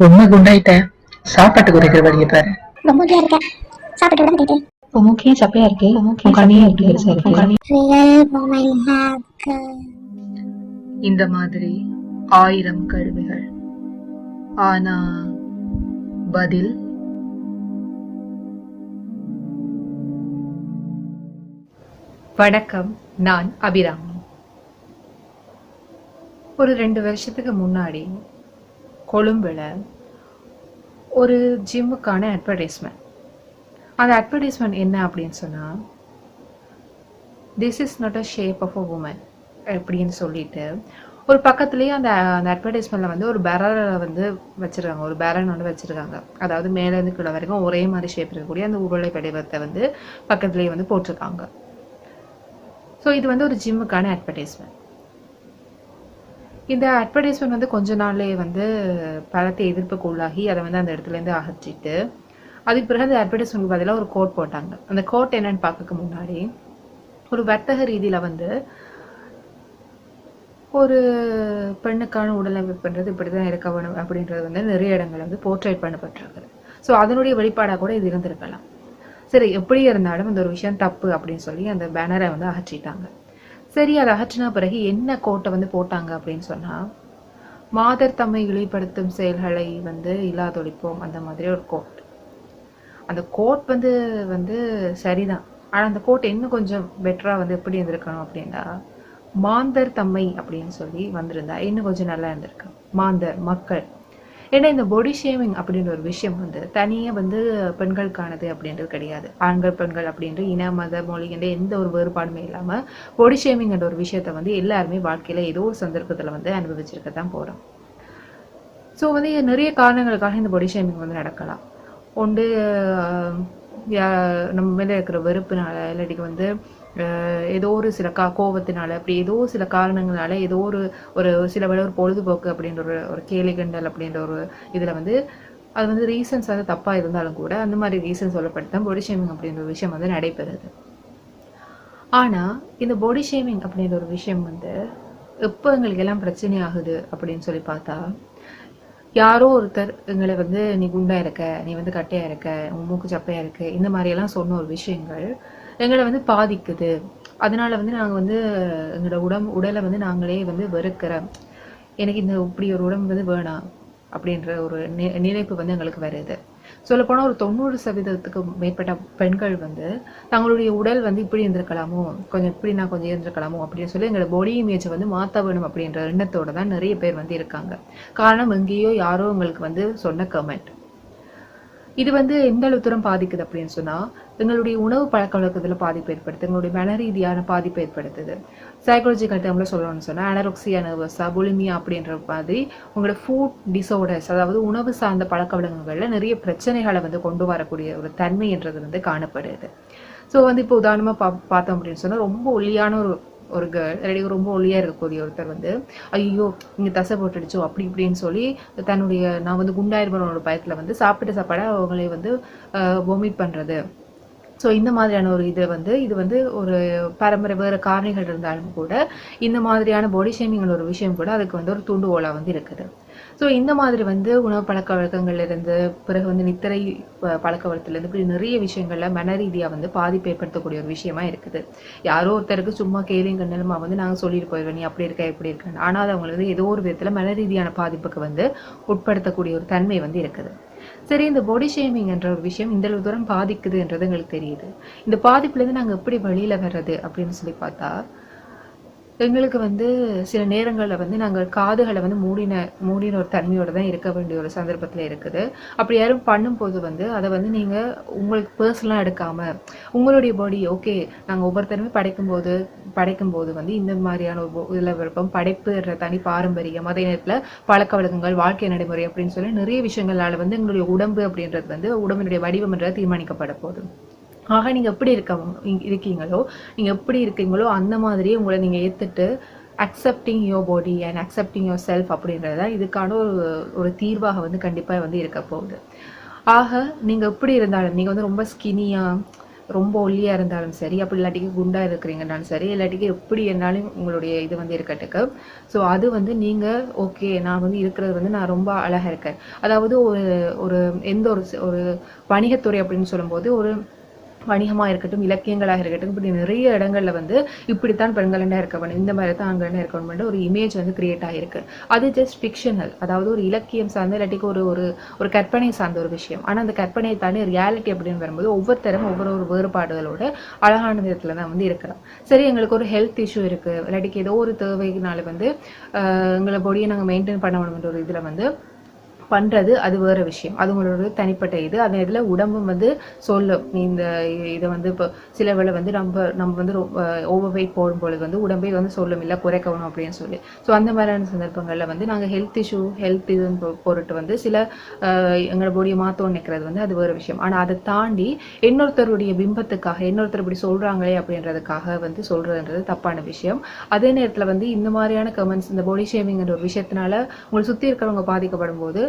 ரொம்ப குண்டாயிட்ட சாப்பாட்டு குறைக்கிற வழியை பாரு. ரொம்ப சாப்பிட்டு விட உன் சப்பையா இருக்கு உன் பெருசா இருக்கு. இந்த மாதிரி ஆயிரம் கேள்விகள் ஆனா பதில்? வணக்கம் நான் அபிராமி. ஒரு ரெண்டு வருஷத்துக்கு முன்னாடி கொழும்பில் ஒரு ஜிம்முக்கான அட்வர்டைஸ்மெண்ட் அந்த அட்வர்டைஸ்மெண்ட் என்ன அப்படின்னு சொன்னால் this is not a shape of a woman அப்படின்னு சொல்லிட்டு ஒரு பக்கத்துலேயே அந்த அந்த அட்வர்டைஸ்மெண்ட்டில் வந்து ஒரு பேரரை வந்து வச்சுருக்காங்க ஒரு பேரன் வந்து வச்சுருக்காங்க. அதாவது மேலேருந்து கீழே வரைக்கும் ஒரே மாதிரி ஷேப் இருக்கக்கூடிய அந்த உருளை படிவத்தை வந்து பக்கத்துலேயே வந்து போட்டிருக்காங்க. ஸோ இது வந்து ஒரு ஜிம்முக்கான அட்வர்டைஸ்மெண்ட் இந்த அட்வர்டைஸ்மெண்ட் வந்து கொஞ்ச நாள்லேயே வந்து பலத்தை எதிர்ப்புக்கு உள்ளாகி அதை வந்து அந்த இடத்துலேருந்து அகற்றிட்டு அதுக்கு பிறகு அந்த அட்வர்டைஸ்மெண்ட் பதிலாக ஒரு கோட் போட்டாங்க. அந்த கோட் என்னன்னு பார்க்கறதுக்கு முன்னாடி ஒரு வர்த்தக ரீதியில் வந்து ஒரு பெண்ணுக்கான உடலமைப்புன்றது இப்படி தான் இருக்க வேணும் அப்படின்றது வந்து நிறைய இடங்கள் வந்து போர்ட்ரேட் பண்ணப்பட்டிருக்குது. ஸோ அதனுடைய வெளிப்பாடாக கூட இது இருந்திருக்கலாம். சரி எப்படி இருந்தாலும் இந்த ஒரு விஷயம் தப்பு அப்படின்னு சொல்லி அந்த பேனரை வந்து அகற்றிட்டாங்க. சரி அதை அகற்றின பிறகு என்ன கோட்டை வந்து போட்டாங்க அப்படின்னு சொன்னால் மாதர் தம்மை வெளிப்படுத்தும் செயல்களை வந்து இல்லாதொழிப்போம். அந்த மாதிரி ஒரு கோட். அந்த கோட் வந்து வந்து சரிதான். ஆனால் அந்த கோட் இன்னும் கொஞ்சம் பெட்டராக வந்து எப்படி இருந்திருக்கணும் அப்படின்னா மாந்தர் தம்மை அப்படின்னு சொல்லி வந்திருந்தா இன்னும் கொஞ்சம் நல்லா இருந்திருக்கு மாந்தர் மக்கள். ஏன்னா இந்த பொடி ஷேமிங் அப்படின்ற ஒரு விஷயம் வந்து தனியாக வந்து பெண்களுக்கானது அப்படின்றது கிடையாது. ஆண்கள் பெண்கள் அப்படின்ற இன மத மொழி என்ற எந்த ஒரு வேறுபாடுமே இல்லாமல் பொடி ஷேமிங்ன்ற ஒரு விஷயத்தை வந்து எல்லாருமே வாழ்க்கையில் ஏதோ ஒரு சந்தர்ப்பத்தில் வந்து அனுபவிச்சிருக்க தான் போகிறோம் ஸோ வந்து நிறைய காரணங்களுக்காக இந்த பொடி ஷேமிங் வந்து நடக்கலாம். ஒன்று நம்ம மேலே இருக்கிற வெறுப்புனால இல்லாட்டிக்கு வந்து ஆஹ், ஏதோ ஒரு சில கா கோபத்தினால அப்படி ஏதோ சில காரணங்களால ஏதோ ஒரு ஒரு சில வேலை ஒரு பொழுதுபோக்கு அப்படின்ற ஒரு ஒரு கேலி கிண்டல் அப்படின்ற ஒரு இதில் வந்து அது வந்து ரீசன்ஸ் வந்து தப்பாக இருந்தாலும் கூட அந்த மாதிரி ரீசன் சொல்லப்பட்டு தான் பொடி ஷேமிங் அப்படின்ற ஒரு விஷயம் வந்து நடைபெறுது. ஆனால் இந்த பாடி ஷேமிங் அப்படின்ற ஒரு விஷயம் வந்து எப்போ எங்களுக்கு எல்லாம் பிரச்சனை ஆகுது அப்படின்னு சொல்லி பார்த்தா யாரோ ஒருத்தர் எங்களை வந்து நீ குண்டா இருக்க நீ வந்து கட்டையா இருக்க உன் மூக்கு சப்பையா இருக்கு இந்த மாதிரியெல்லாம் சொன்ன ஒரு விஷயங்கள் எங்களை வந்து பாதிக்குது. அதனால வந்து நாங்கள் வந்து எங்களோட உடம் உடலை வந்து நாங்களே வந்து வெறுக்கிறோம். எனக்கு இந்த இப்படி ஒரு உடம்பு வந்து வேணாம் அப்படின்ற ஒரு நி- நினைப்பு வந்து எங்களுக்கு வருது. சொல்லப்போனால் ஒரு தொண்ணூறு சதவீதத்துக்கு மேற்பட்ட பெண்கள் வந்து தங்களுடைய உடல் வந்து இப்படி இருந்திருக்கலாமோ? கொஞ்சம் இப்படி நான் கொஞ்சம் இருந்திருக்கலாமோ? அப்படின்னு சொல்லி எங்களோட பாடி இமேஜை வந்து மாற்ற வேணும் அப்படின்ற எண்ணத்தோட தான் நிறைய பேர் வந்து இருக்காங்க. காரணம் எங்கேயோ யாரோ உங்களுக்கு வந்து சொன்ன கமெண்ட் இது வந்து எந்த அளவு தூரம் பாதிக்குது அப்படின்னு சொன்னால் எங்களுடைய உணவு பழக்க வழக்கத்தில் பாதிப்பு ஏற்படுத்து எங்களுடைய மன ரீதியான பாதிப்பு ஏற்படுத்துது. சைக்காலஜிக்கல் டேர்ம்ல சொல்லணும்னு சொன்னால் அனரோக்சியா நர்வஸா புலிமியா அப்படின்ற மாதிரி உங்களோட ஃபுட் டிசோர்டர்ஸ் அதாவது உணவு சார்ந்த பழக்க வழக்கங்களில் நிறைய பிரச்சனைகளை வந்து கொண்டு வரக்கூடிய ஒரு தன்மைன்றது வந்து காணப்படுது. ஸோ வந்து இப்போ உதாரணமாக பா பார்த்தோம் அப்படின்னு சொன்னால் ரொம்ப ஒல்லியான ஒரு ஒரு கேர்ள் இல்லாட்டி ரொம்ப ஒல்லியா இருக்கக்கூடிய ஒருத்தர் வந்து ஐயோ இங்க தசை போட்டுடுச்சோ அப்படி இப்படின்னு சொல்லி தன்னுடைய நான் வந்து குண்டாயிருப்பனோட பயத்துல வந்து சாப்பிட்ட சாப்பாடை அவங்களே வந்து வொமிட் பண்றது. ஸோ இந்த மாதிரியான ஒரு இது வந்து இது வந்து ஒரு பரம்பரை வேறு காரணிகள் இருந்தாலும் கூட இந்த மாதிரியான பாடி ஷேமிங் ஒரு விஷயம் கூட அதுக்கு வந்து ஒரு தூண்டுகோலாக வந்து இருக்குது. ஸோ இந்த மாதிரி வந்து உணவு பழக்க வழக்கங்கள்லேருந்து பிறகு வந்து நித்திரை பழக்க வழக்கத்துலேருந்து இப்படி நிறைய விஷயங்கள்ல மன ரீதியாக வந்து பாதிப்பு ஏற்படுத்தக்கூடிய ஒரு விஷயமா இருக்குது. யாரோ ஒருத்தருக்கு சும்மா கேலிங்க நிலமா வந்து நாங்கள் சொல்லிட்டு போயிடுவோம் நீ அப்படி இருக்க இப்படி இருக்கேன் ஆனால் அது அவங்களுக்கு வந்து ஏதோ ஒரு விதத்தில் மன ரீதியான பாதிப்புக்கு வந்து உட்படுத்தக்கூடிய ஒரு தன்மை வந்து இருக்குது. சரி இந்த பாடி ஷேமிங் என்ற ஒரு விஷயம் இந்த அளவு தூரம் பாதிக்குதுன்றது எங்களுக்கு தெரியுது. இந்த பாதிப்புலேருந்து நாங்கள் எப்படி வெளியில வர்றது அப்படின்னு சொல்லி பார்த்தா எங்களுக்கு வந்து சில நேரங்களில் வந்து நாங்கள் காதுகளை வந்து மூடின மூடின ஒரு தன்மையோடு தான் இருக்க வேண்டிய ஒரு சந்தர்ப்பத்தில் இருக்குது. அப்படி யாரும் பண்ணும்போது வந்து அதை வந்து நீங்கள் உங்களுக்கு பர்சனலாக எடுக்காமல் உங்களுடைய பாடி ஓகே நாங்கள் ஒவ்வொருத்தருமே படைக்கும்போது படைக்கும்போது வந்து இந்த மாதிரியான ஒரு இதில் விருப்பம் படைப்புன்ற தனி பாரம்பரியம் அதே நேரத்தில் பழக்க வழக்கங்கள் வாழ்க்கை நடைமுறை அப்படின்னு சொல்லி நிறைய விஷயங்களால் வந்து எங்களுடைய உடம்பு அப்படின்றது வந்து உடம்பினுடைய வடிவம்ன்றது தீர்மானிக்கப்பட போகுது. ஆக நீங்கள் எப்படி இருக்கவங்க இருக்கீங்களோ நீங்கள் எப்படி இருக்கீங்களோ அந்த மாதிரியே உங்களை நீங்கள் ஏற்றுட்டு accepting your body and accepting yourself அப்படின்றது தான் இதுக்கான ஒரு ஒரு தீர்வாக வந்து கண்டிப்பாக வந்து இருக்க போகுது. ஆக நீங்கள் எப்படி இருந்தாலும் நீங்கள் வந்து ரொம்ப ஸ்கினியாக ரொம்ப ஒல்லியாக இருந்தாலும் சரி அப்படி இல்லாட்டிக்கு குண்டாக இருக்கிறீங்கனாலும் சரி இல்லாட்டிக்கு எப்படி என்னாலும் உங்களுடைய இது வந்து இருக்கட்டுக்கு. ஸோ அது வந்து நீங்கள் ஓகே நான் வந்து இருக்கிறது வந்து நான் ரொம்ப அழகாக இருக்கேன். அதாவது ஒரு ஒரு எந்த ஒரு ஒரு வணிகத்துறை அப்படின்னு சொல்லும்போது ஒரு வணிகமாக இருக்கட்டும் இலக்கியங்களாக இருக்கட்டும் இப்படி நிறைய இடங்களில் வந்து இப்படித்தான் பெண்களண்டா இருக்க வேண்டும் இந்த மாதிரி தான் ஆண்களண்டா இருக்க வேணும் ஒரு இமேஜ் வந்து கிரியேட் ஆகிருக்கு அது ஜஸ்ட் ஃபிக்ஷனல் அதாவது ஒரு இலக்கியம் சார்ந்த இல்லாட்டிக்கு ஒரு ஒரு ஒரு கற்பனை சார்ந்த ஒரு விஷயம். ஆனால் அந்த கற்பனையை தாண்டி ரியாலிட்டி அப்படின்னு வரும்போது ஒவ்வொருத்தரும் ஒவ்வொரு ஒரு வேறுபாடுகளோட அழகான விதத்தில் தான் வந்து இருக்கிறோம். சரி எங்களுக்கு ஒரு ஹெல்த் இஷ்யூ இருக்குது இல்லாட்டிக்கு ஏதோ ஒரு தேவைனால வந்து எங்களை பொடியை நாங்கள் மெயின்டைன் பண்ண வேணும்ன்ற ஒரு இதில் வந்து பண்ணுறது அது வேறு விஷயம். அது உங்களோட தனிப்பட்ட இது. அந்த இதில் உடம்பும் வந்து சொல்லும் நீ இந்த இதை வந்து இப்போ சில வேளை வந்து நம்ம நம்ம வந்து ஓவர் வெயிட் போடும் பொழுது வந்து உடம்பே வந்து சொல்லும் இல்லை குறைக்கணும் அப்படின்னு சொல்லி. ஸோ அந்த மாதிரியான சந்தர்ப்பங்களில் வந்து நாங்கள் ஹெல்த் இஷ்யூ ஹெல்த் இதுன்னு பொ- பொருட்டு வந்து சில எங்களோட பாடியை மாற்றோன்னு நிற்கிறது வந்து அது வேற விஷயம். ஆனால் அதை தாண்டி இன்னொருத்தருடைய பிம்பத்துக்காக இன்னொருத்தர் இப்படி சொல்கிறாங்களே அப்படின்றதுக்காக வந்து சொல்கிறதுன்றது தப்பான விஷயம். அதே நேரத்தில் வந்து இந்த மாதிரியான கமெண்ட்ஸ் இந்த பாடி ஷேமிங்ன்ற ஒரு விஷயத்தினால உங்களை சுற்றி இருக்கிறவங்க பாதிக்கப்படும் போது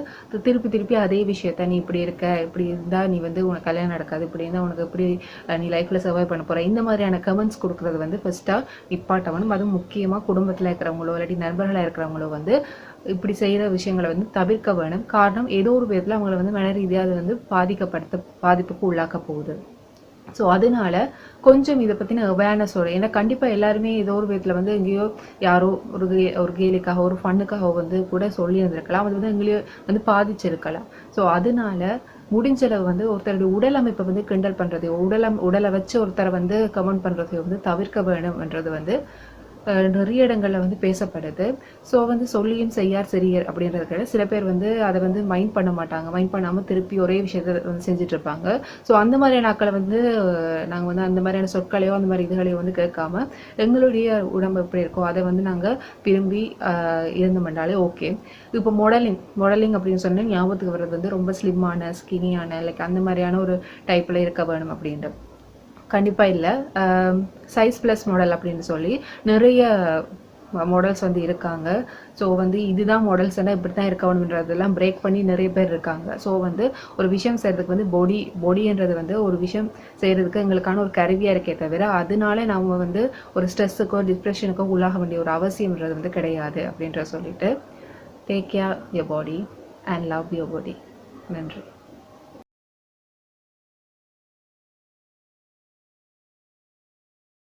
திருப்பி திருப்பி அதே விஷயத்த நீ இப்படி இருக்க இப்படி இருந்தா நீ வந்து உனக்கு கல்யாணம் நடக்காது இப்படி இருந்தா உனக்கு எப்படி நீ லைஃப்பில் சர்வை பண்ண போற? இந்த மாதிரியான கமெண்ட்ஸ் கொடுக்குறது வந்து ஃபஸ்ட்டாக நிப்பாட்டவனும் அதுவும் முக்கியமா குடும்பத்துல இருக்கிறவங்களோ இல்லாட்டி நண்பர்களாக இருக்கிறவங்களோ வந்து இப்படி செய்யற விஷயங்களை வந்து தவிர்க்க வேணும். காரணம் ஏதோ ஒரு விதத்தில் அவங்கள வந்து மன ரீதியாக அது வந்து பாதிக்கப்படுத்த பாதிப்புக்கு உள்ளாக்க போகுது. ஸோ அதனால கொஞ்சம் இதை பற்றின அவேர்னஸ் வரும் ஏன்னா கண்டிப்பாக எல்லாருமே ஏதோ ஒரு விதத்தில் வந்து எங்கேயோ யாரோ ஒரு கே- ஒரு கேலிக்காக ஒரு ஃபண்ணுக்காக வந்து கூட சொல்லியிருந்திருக்கலாம் அது வந்து எங்கேயோ வந்து பாதிச்சிருக்கலாம். ஸோ அதனால முடிஞ்சளவு வந்து ஒருத்தருடைய உடல் அமைப்பை வந்து கிண்டல் பண்ணுறதையோ உடல் உடலை வச்சு ஒருத்தரை வந்து கமெண்ட் பண்ணுறதையோ வந்து தவிர்க்க வேணும்ன்றது வந்து நிறைய இடங்களில் வந்து பேசப்படுது. ஸோ வந்து சொல்லியும் செய்யார் சிறியர் அப்படின்றதுக்கு சில பேர் வந்து அதை வந்து மைண்ட் பண்ண மாட்டாங்க. மைண்ட் பண்ணாமல் திருப்பி ஒரே விஷயத்த வந்து செஞ்சுட்டு இருப்பாங்க. ஸோ அந்த மாதிரியான நாட்களை வந்து நாங்கள் வந்து அந்த மாதிரியான சொற்களையோ அந்த மாதிரி இதுகளையோ வந்து கேட்காம எங்களுடைய உடம்பு எப்படி இருக்கோ அதை வந்து நாங்கள் விரும்பி இருந்தோம்னாலே ஓகே. இப்போ மாடலிங் மாடலிங் அப்படின்னு சொன்னால் ஞாபகத்துக்கு வர்றது வந்து ரொம்ப ஸ்லிம்மான ஸ்கினியான லைக் அந்த மாதிரியான ஒரு டைப்பில் இருக்க வேணும் அப்படின்ட்டு. கண்டிப்பாக இல்லை. சைஸ் ப்ளஸ் மாடல் அப்படின்னு சொல்லி நிறைய மாடல்ஸ் வந்து இருக்காங்க. ஸோ வந்து இதுதான் மாடல்ஸ் எல்லாம் இப்படி தான் இருக்கணுன்றதெல்லாம் பிரேக் பண்ணி நிறைய பேர் இருக்காங்க. ஸோ வந்து ஒரு விஷயம் செய்கிறதுக்கு வந்து பொடி பொடின்றது வந்து ஒரு விஷயம் செய்கிறதுக்கு எங்களுக்கான ஒரு கருவியாக இருக்கே தவிர அதனால நம்ம வந்து ஒரு ஸ்ட்ரெஸ்ஸுக்கோ டிப்ரெஷனுக்கோ உள்ளாக வேண்டிய ஒரு அவசியம்ன்றது வந்து கிடையாது அப்படின்ற சொல்லிட்டு take care your body and love your body நன்றி.